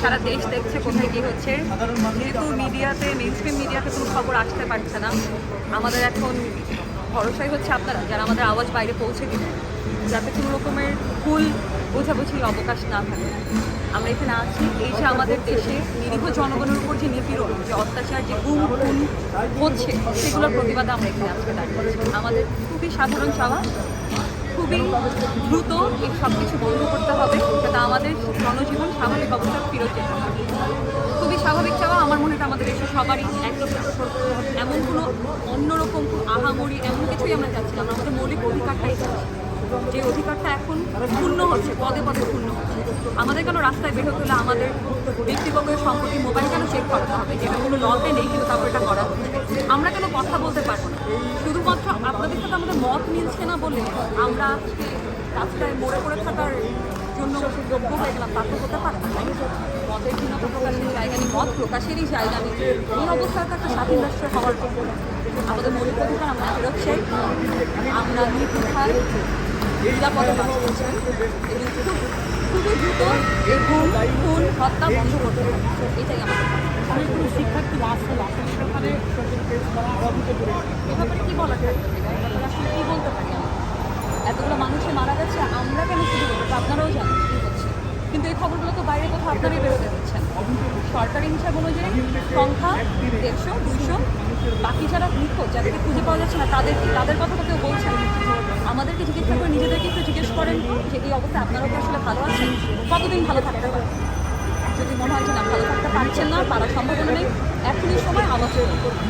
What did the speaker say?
সারা দেশ দেখছে কোথায় কি হচ্ছে। যেহেতু মিডিয়াতে মেন স্ট্রিম মিডিয়াতে কোনো খবর আসতে পারছে না। আমাদের এখন ভরসাই হচ্ছে আপনারা যারা আমাদের আওয়াজ বাইরে পৌঁছে দিবেন যাতে কোনো রকমের ভুল বোঝাবুঝির অবকাশ না থাকে। আমরা এখানে আছি এই যে আমাদের দেশে নিরীহ জনগণের উপর যে নিপীড়ন যে অত্যাচার যে গুম খুন হচ্ছে সেগুলোর প্রতিবাদে আমরা এখানে আজকে দাঁড়িয়ে আছি। আমাদের খুবই সাধারণ চাওয়া খুবই দ্রুত এই সব কিছু বন্ধ করতে হবে। আমাদের জনজীবন স্বাভাবিক অবস্থা ফিরত যেতে খুবই স্বাভাবিক চাওয়া, আমার মনে হয় আমাদের দেশে সবারই চাওয়া। এমন কোনো অন্যরকম আহামরি, এমন কিছুই আমরা চাচ্ছি না। আমরা আমাদের মৌলিক অধিকারটাই যে অধিকারটা এখন পূর্ণ হচ্ছে, পদে পদে পূর্ণ হচ্ছে। আমাদের কেন রাস্তায় বের হতে হলে আমাদের ব্যক্তিগত সম্পত্তি, মোবাইল কেন চেক করাতে হবে? যেটা কোনো লতে নেই, কিন্তু তারপর এটা করা আমরা কেন কথা বলতে পারব না? শুধুমাত্র আপনাদের সাথে আমাদের মত মিলছে না বলে আমরা রাস্তায় মরে পড়ে থাকার জন্য যোগ্য হয়ে গেলাম তা তো হতে পারে না তাই না? মতের ভিন্নতা প্রকাশের জায়গা নেই মত প্রকাশেরই জায়গা নেই। এই অবস্থাটা একটা স্বাধীন রাষ্ট্র হওয়ার আমাদের মৌলিক অধিকার আমরা ফেরত চাই। আমরা নির্বিধায় নিরাপদে বাঁচতে চাই এবং খুব খুবই দ্রুত এই খুন খুন হত্যা বন্ধ করতে হবে এটাই আমাদের কাজ। শিক্ষার্থী লাশ লাশ এ ব্যাপারে কি বলার থাকবে এ ব্যাপারে আসলে কি বলতে পারি আমরা আপনারাও জানেন হচ্ছে। কিন্তু এই খবরগুলো তো বাইরে কোথাও আপনারাই বেরোতে দিচ্ছেন। সরকারি হিসাব অনুযায়ী সংখ্যা দেড়শো, দুশো, বাকি যারা নিখোঁজ যাদেরকে খুঁজে পাওয়া যাচ্ছে না তাদেরকে তাদের কথা তো কেউ বলছেন আমাদেরকে জিজ্ঞেস করে নিজেদেরকে একটু জিজ্ঞেস করেন যে এই অবস্থায় আপনারাও কি আসলে ভালো আছেন? কতদিন ভালো থাকতে পারেন? যদি মনে হয় যে না, ভালো থাকতে পারছেন না পারার সম্ভাবনা নেই। এখনই সময় করুন।